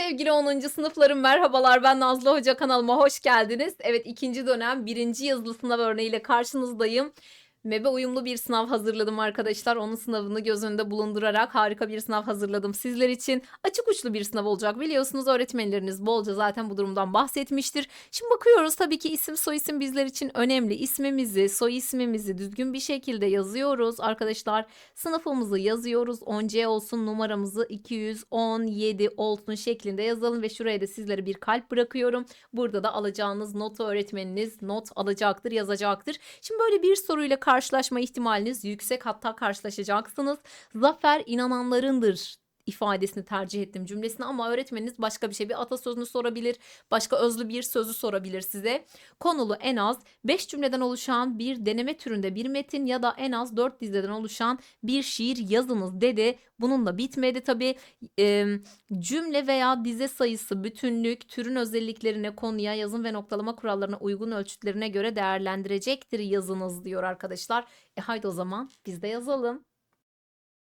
Sevgili 10. sınıflarım merhabalar ben Nazlı Hoca kanalıma hoş geldiniz. Evet ikinci dönem birinci yazılı sınav örneğiyle karşınızdayım. MEB'e uyumlu bir sınav hazırladım arkadaşlar. Onun sınavını göz önünde bulundurarak harika bir sınav hazırladım sizler için. Açık uçlu bir sınav olacak biliyorsunuz öğretmenleriniz bolca zaten bu durumdan bahsetmiştir. Şimdi bakıyoruz tabii ki isim soy isim bizler için önemli. İsmimizi soy ismimizi düzgün bir şekilde yazıyoruz arkadaşlar. Sınıfımızı yazıyoruz 10C olsun numaramızı 217 olsun şeklinde yazalım ve şuraya da sizlere bir kalp bırakıyorum. Burada da alacağınız notu öğretmeniniz not alacaktır yazacaktır. Şimdi böyle bir soruyla karşılaşma ihtimaliniz yüksek hatta karşılaşacaksınız. Zafer inananlarındır ifadesini tercih ettim cümlesini ama öğretmeniniz başka bir şey bir atasözünü sorabilir, başka özlü bir sözü sorabilir size. Konulu en az 5 cümleden oluşan bir deneme türünde bir metin ya da en az 4 dizeden oluşan bir şiir yazınız dedi. Bununla bitmedi tabii. Ee, cümle veya dize sayısı, bütünlük, türün özelliklerine, konuya, yazım ve noktalama kurallarına uygun ölçütlerine göre değerlendirecektir yazınız diyor arkadaşlar. E haydi o zaman biz de yazalım.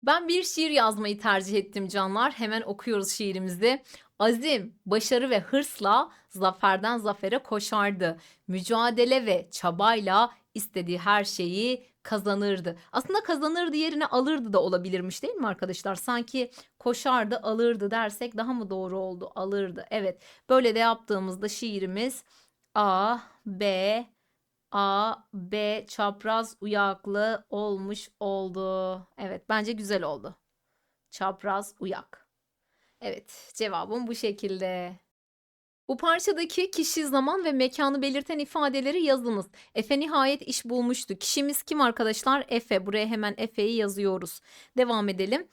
Ben bir şiir yazmayı tercih ettim canlar. Hemen okuyoruz şiirimizi. Azim, başarı ve hırsla zaferden zafere koşardı. Mücadele ve çabayla istediği her şeyi kazanırdı. Aslında kazanırdı yerine alırdı da olabilirmiş değil mi arkadaşlar? Sanki koşardı, alırdı dersek daha mı doğru oldu? Alırdı. Evet. Böyle de yaptığımızda şiirimiz A, B, A, B çapraz uyaklı olmuş oldu. Evet bence güzel oldu. Çapraz uyak. Evet cevabım bu şekilde. Bu parçadaki kişi, zaman ve mekanı belirten ifadeleri yazınız. Efe nihayet iş bulmuştu. Kişimiz kim arkadaşlar? Efe. Buraya hemen Efe'yi yazıyoruz. Devam edelim.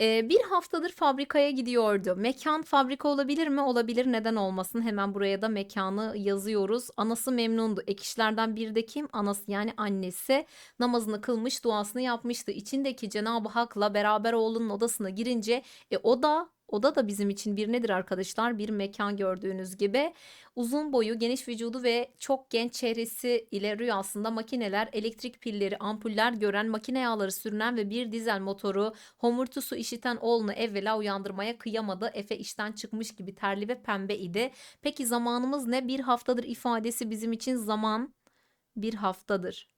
Ee, bir haftadır fabrikaya gidiyordu. Mekan fabrika olabilir mi? Olabilir. Neden olmasın? Hemen buraya da mekanı yazıyoruz. Anası memnundu. Ek işlerden biri de kim? Anası yani annesi. Namazını kılmış, duasını yapmıştı. İçindeki Cenab-ı Hak'la beraber oğlunun odasına girince e, o da Oda da bizim için bir nedir arkadaşlar? Bir mekan gördüğünüz gibi. Uzun boyu, geniş vücudu ve çok genç çehresi ile rüyasında makineler, elektrik pilleri, ampuller gören, makine yağları sürünen ve bir dizel motoru, homurtusu işiten oğlunu evvela uyandırmaya kıyamadı. Efe işten çıkmış gibi terli ve pembe idi. Peki zamanımız ne? Bir haftadır ifadesi bizim için zaman bir haftadır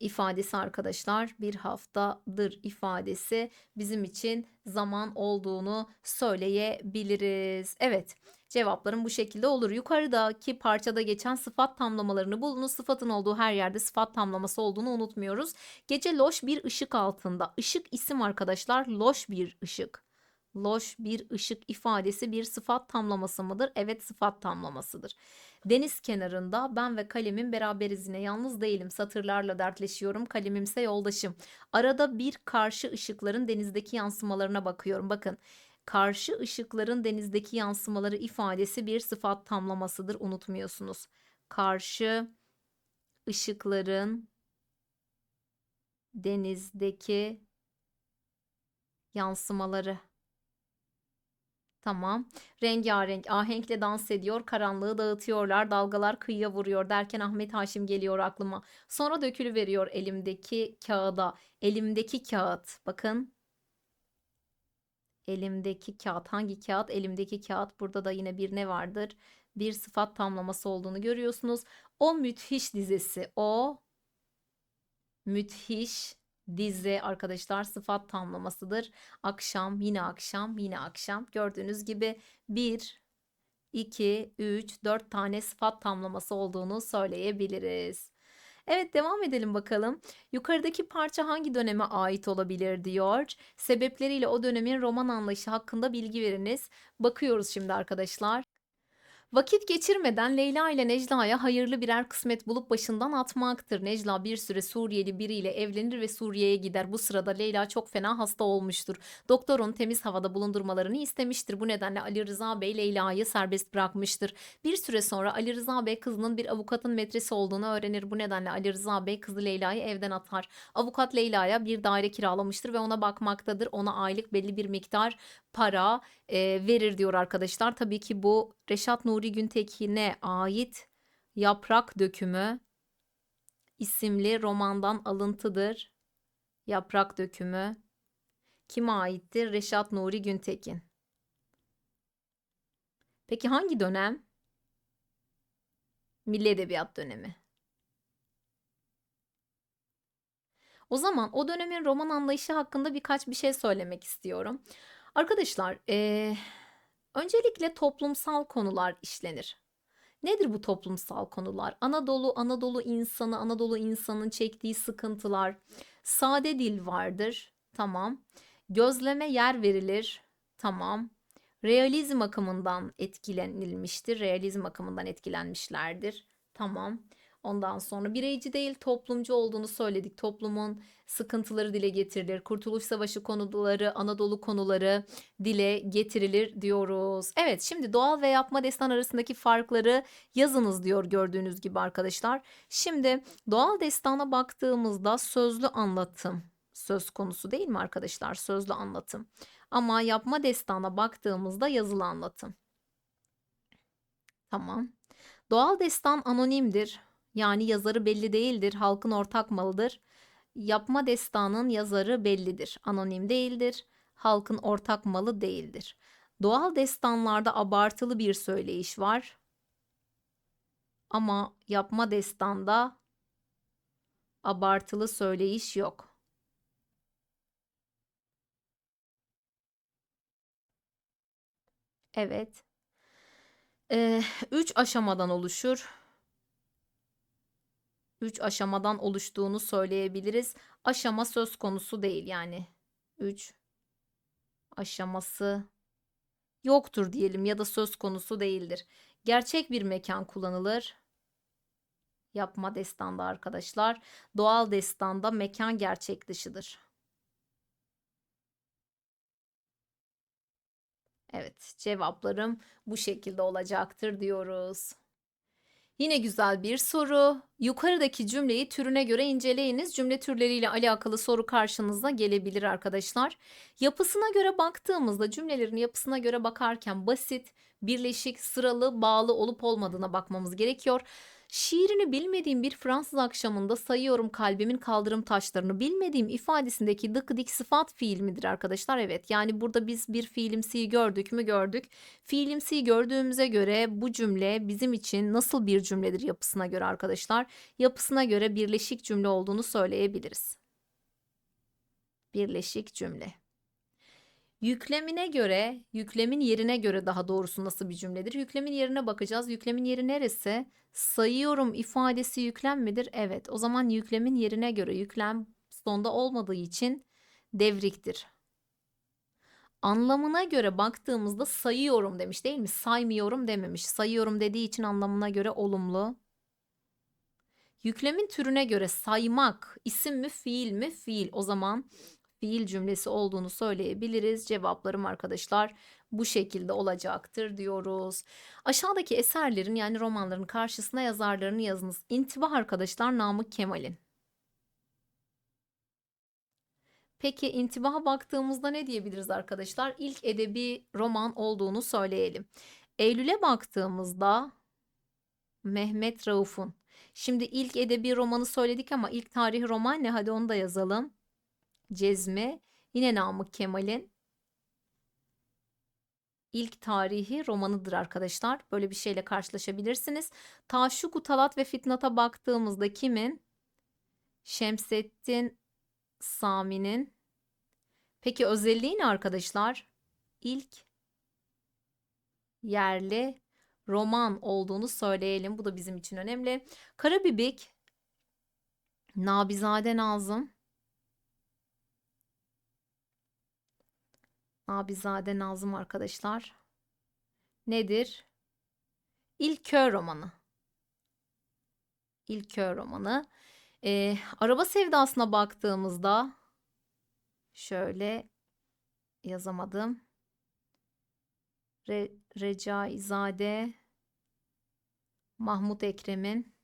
ifadesi arkadaşlar bir haftadır ifadesi bizim için zaman olduğunu söyleyebiliriz. Evet cevaplarım bu şekilde olur. Yukarıdaki parçada geçen sıfat tamlamalarını bulunuz. Sıfatın olduğu her yerde sıfat tamlaması olduğunu unutmuyoruz. Gece loş bir ışık altında. Işık isim arkadaşlar loş bir ışık. Loş bir ışık ifadesi bir sıfat tamlaması mıdır? Evet sıfat tamlamasıdır. Deniz kenarında ben ve kalemim beraberiz yine yalnız değilim satırlarla dertleşiyorum kalemimse yoldaşım. Arada bir karşı ışıkların denizdeki yansımalarına bakıyorum bakın. Karşı ışıkların denizdeki yansımaları ifadesi bir sıfat tamlamasıdır unutmuyorsunuz. Karşı ışıkların denizdeki yansımaları. Tamam. Rengarenk ahenkle dans ediyor, karanlığı dağıtıyorlar, dalgalar kıyıya vuruyor derken Ahmet Haşim geliyor aklıma. Sonra dökülü veriyor elimdeki kağıda. Elimdeki kağıt. Bakın. Elimdeki kağıt. Hangi kağıt? Elimdeki kağıt. Burada da yine bir ne vardır? Bir sıfat tamlaması olduğunu görüyorsunuz. O müthiş dizesi. O müthiş dizi arkadaşlar sıfat tamlamasıdır. Akşam, yine akşam, yine akşam. Gördüğünüz gibi 1, 2, 3, 4 tane sıfat tamlaması olduğunu söyleyebiliriz. Evet devam edelim bakalım. Yukarıdaki parça hangi döneme ait olabilir diyor. Sebepleriyle o dönemin roman anlayışı hakkında bilgi veriniz. Bakıyoruz şimdi arkadaşlar. Vakit geçirmeden Leyla ile Necla'ya hayırlı birer kısmet bulup başından atmaktır. Necla bir süre Suriyeli biriyle evlenir ve Suriye'ye gider. Bu sırada Leyla çok fena hasta olmuştur. Doktorun temiz havada bulundurmalarını istemiştir. Bu nedenle Ali Rıza Bey Leyla'yı serbest bırakmıştır. Bir süre sonra Ali Rıza Bey kızının bir avukatın metresi olduğunu öğrenir. Bu nedenle Ali Rıza Bey kızı Leyla'yı evden atar. Avukat Leyla'ya bir daire kiralamıştır ve ona bakmaktadır. Ona aylık belli bir miktar para e, verir diyor arkadaşlar. Tabii ki bu Reşat Nuri Güntekin'e ait Yaprak Dökümü isimli romandan alıntıdır. Yaprak Dökümü kime aittir? Reşat Nuri Güntekin. Peki hangi dönem? Milli Edebiyat dönemi. O zaman o dönemin roman anlayışı hakkında birkaç bir şey söylemek istiyorum. Arkadaşlar, eee, öncelikle toplumsal konular işlenir. Nedir bu toplumsal konular? Anadolu, Anadolu insanı, Anadolu insanın çektiği sıkıntılar, sade dil vardır, tamam. Gözleme yer verilir, tamam. Realizm akımından etkilenilmiştir, realizm akımından etkilenmişlerdir, tamam. Ondan sonra bireyci değil toplumcu olduğunu söyledik. Toplumun sıkıntıları dile getirilir. Kurtuluş Savaşı konuları, Anadolu konuları dile getirilir diyoruz. Evet, şimdi doğal ve yapma destan arasındaki farkları yazınız diyor gördüğünüz gibi arkadaşlar. Şimdi doğal destana baktığımızda sözlü anlatım söz konusu değil mi arkadaşlar? Sözlü anlatım. Ama yapma destana baktığımızda yazılı anlatım. Tamam. Doğal destan anonimdir. Yani yazarı belli değildir, halkın ortak malıdır. Yapma destanın yazarı bellidir, anonim değildir, halkın ortak malı değildir. Doğal destanlarda abartılı bir söyleyiş var. Ama yapma destanda abartılı söyleyiş yok. Evet. Ee, üç aşamadan oluşur. Üç aşamadan oluştuğunu söyleyebiliriz. Aşama söz konusu değil yani. Üç aşaması yoktur diyelim ya da söz konusu değildir. Gerçek bir mekan kullanılır. Yapma destanda arkadaşlar. Doğal destanda mekan gerçek dışıdır. Evet, cevaplarım bu şekilde olacaktır diyoruz. Yine güzel bir soru. Yukarıdaki cümleyi türüne göre inceleyiniz. Cümle türleriyle alakalı soru karşınıza gelebilir arkadaşlar. Yapısına göre baktığımızda cümlelerin yapısına göre bakarken basit, birleşik, sıralı, bağlı olup olmadığına bakmamız gerekiyor. Şiirini bilmediğim bir Fransız akşamında sayıyorum kalbimin kaldırım taşlarını. Bilmediğim ifadesindeki dık dik sıfat fiil midir arkadaşlar? Evet yani burada biz bir fiilimsiyi gördük mü gördük. Fiilimsiyi gördüğümüze göre bu cümle bizim için nasıl bir cümledir yapısına göre arkadaşlar? Yapısına göre birleşik cümle olduğunu söyleyebiliriz. Birleşik cümle. Yüklemine göre, yüklemin yerine göre daha doğrusu nasıl bir cümledir? Yüklemin yerine bakacağız. Yüklemin yeri neresi? Sayıyorum ifadesi yüklem midir? Evet. O zaman yüklemin yerine göre yüklem sonda olmadığı için devriktir. Anlamına göre baktığımızda sayıyorum demiş değil mi? Saymıyorum dememiş. Sayıyorum dediği için anlamına göre olumlu. Yüklemin türüne göre saymak isim mi fiil mi? Fiil. O zaman fiil cümlesi olduğunu söyleyebiliriz. Cevaplarım arkadaşlar bu şekilde olacaktır diyoruz. Aşağıdaki eserlerin yani romanların karşısına yazarlarını yazınız. İntibah arkadaşlar Namık Kemal'in. Peki intibaha baktığımızda ne diyebiliriz arkadaşlar? İlk edebi roman olduğunu söyleyelim. Eylül'e baktığımızda Mehmet Rauf'un. Şimdi ilk edebi romanı söyledik ama ilk tarihi roman ne? Hadi onu da yazalım. Cezmi. Yine Namık Kemal'in ilk tarihi romanıdır arkadaşlar. Böyle bir şeyle karşılaşabilirsiniz. Taşuku Talat ve Fitnat'a baktığımızda kimin? Şemsettin Sami'nin. Peki özelliği ne arkadaşlar? İlk yerli roman olduğunu söyleyelim. Bu da bizim için önemli. Karabibik, Nabizade Nazım, Nabizade Nazım arkadaşlar. Nedir? İlköy romanı. İlköy romanı. Ee, araba sevdasına baktığımızda şöyle yazamadım. Re, Recaizade Mahmut Ekrem'in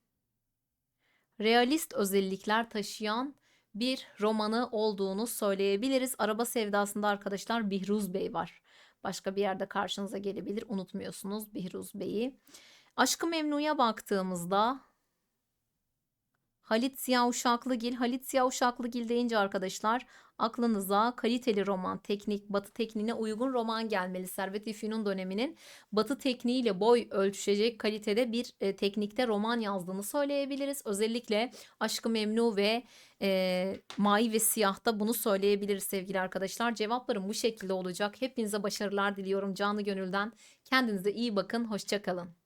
realist özellikler taşıyan bir romanı olduğunu söyleyebiliriz. Araba Sevdası'nda arkadaşlar Bihruz Bey var. Başka bir yerde karşınıza gelebilir. Unutmuyorsunuz Bihruz Bey'i. Aşkı Memnu'ya baktığımızda Halit Ziya Uşaklıgil. Halit Ziya Uşaklıgil deyince arkadaşlar aklınıza kaliteli roman, teknik, batı tekniğine uygun roman gelmeli. Servet-i döneminin batı tekniğiyle boy ölçüşecek kalitede bir e, teknikte roman yazdığını söyleyebiliriz. Özellikle Aşkı Memnu ve e, Mavi ve Siyah'ta bunu söyleyebiliriz sevgili arkadaşlar. Cevaplarım bu şekilde olacak. Hepinize başarılar diliyorum canı gönülden. Kendinize iyi bakın. Hoşçakalın.